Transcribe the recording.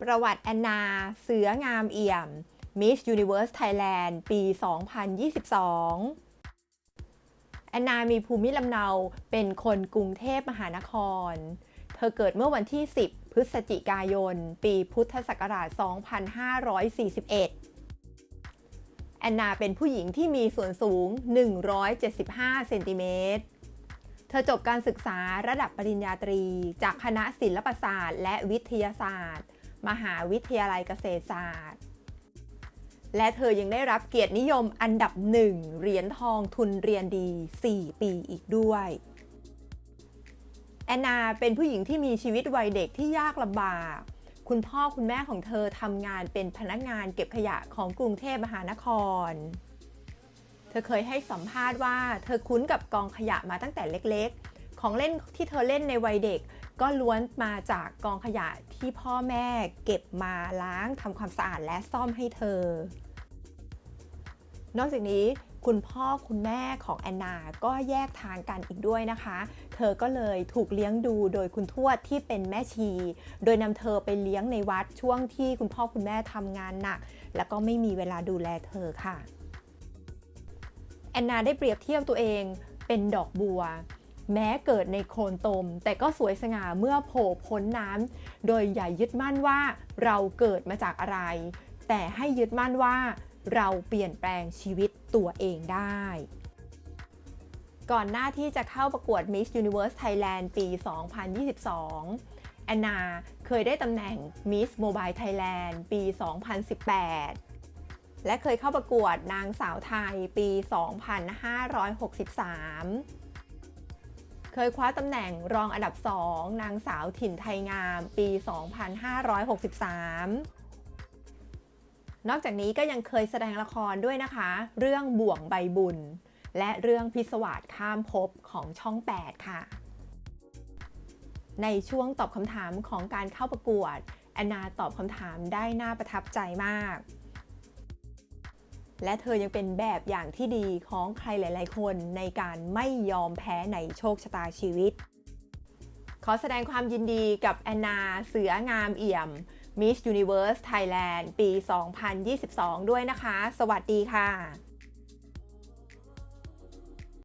ประวัติแอนนา เสืองามเอี่ยม Miss Universe Thailand ปี 2022 แอนนามีภูมิลำเนาเป็นคนกรุงเทพมหานคร เธอเกิดเมื่อวันที่ 10 พฤศจิกายน ปีพุทธศักราช 2541 แอนนาเป็นผู้หญิงที่มีส่วนสูง 175 เซนติเมตรเธอจบการศึกษาระดับปริญญาตรี จากคณะศิลปศาสตร์ และวิทยาศาสตร์ มหาวิทยาลัยเกษตรศาสตร์ และเธอยังได้รับเกียรตินิยมอันดับหนึ่งเหรียญทองทุนเรียนดี 4 ปีอีกด้วยแอนนาเป็นผู้หญิงที่มีชีวิตวัยเด็กที่ยากลำบาก คุณพ่อคุณแม่ของเธอทำงานเป็นพนักงานเก็บขยะของกรุงเทพมหานคร เธอเคยให้สัมภาษณ์ว่า เธอคุ้นกับกองขยะมาตั้งแต่เล็กๆ ของเล่นที่เธอเล่นในวัยเด็ก ก็ล้วนมาจากกองขยะที่พ่อแม่เก็บมาล้างทำความสะอาดและซ่อมให้เธอ นอกจากนี้คุณพ่อคุณแม่ของแอนนาก็แยกทางกันอีกด้วยนะคะ เธอก็เลยถูกเลี้ยงดูโดยคุณทวดที่เป็นแม่ชี โดยนำเธอไปเลี้ยงในวัดช่วงที่คุณพ่อคุณแม่ทำงานหนัก แล้วก็ไม่มีเวลาดูแลเธอค่ะ แอนนาได้เปรียบเทียบตัวเองเป็นดอกบัว แม้เกิดในโคลนตม แต่ก็สวยสง่าเมื่อโผล่พ้นน้ำโดยอย่ายึดมั่นว่าเราเกิดมาจากอะไร แต่ให้ยึดมั่นว่าเราเปลี่ยนแปลงชีวิตตัวเองได้ ก่อนหน้าที่จะเข้าประกวด Miss Universe Thailand ปี 2022 แอนนาเคยได้ตำแหน่ง Miss Mobile Thailand ปี 2018 และเคยเข้าประกวดนางสาวไทยปี 2563 เคยคว้าตำแหน่งรองอันดับ 2 นางสาวถิ่นไทยงามปี 2563นอกจากนี้ก็ยังเคยแสดงละครด้วยนะคะ เรื่องบ่วงใบบุญ และเรื่องพิศวาสข้ามภพของช่อง 8 ค่ะ ในช่วงตอบคำถามของการเข้าประกวดแอนนาตอบคำถามได้น่าประทับใจมาก และเธอยังเป็นแบบอย่างที่ดีของใครหลาย ๆ คนในการไม่ยอมแพ้ในโชคชะตาชีวิต ขอแสดงความยินดีกับแอนนาเสืองามเอี่ยม Miss Universe Thailand ปี 2022 ด้วยนะคะ สวัสดีค่ะ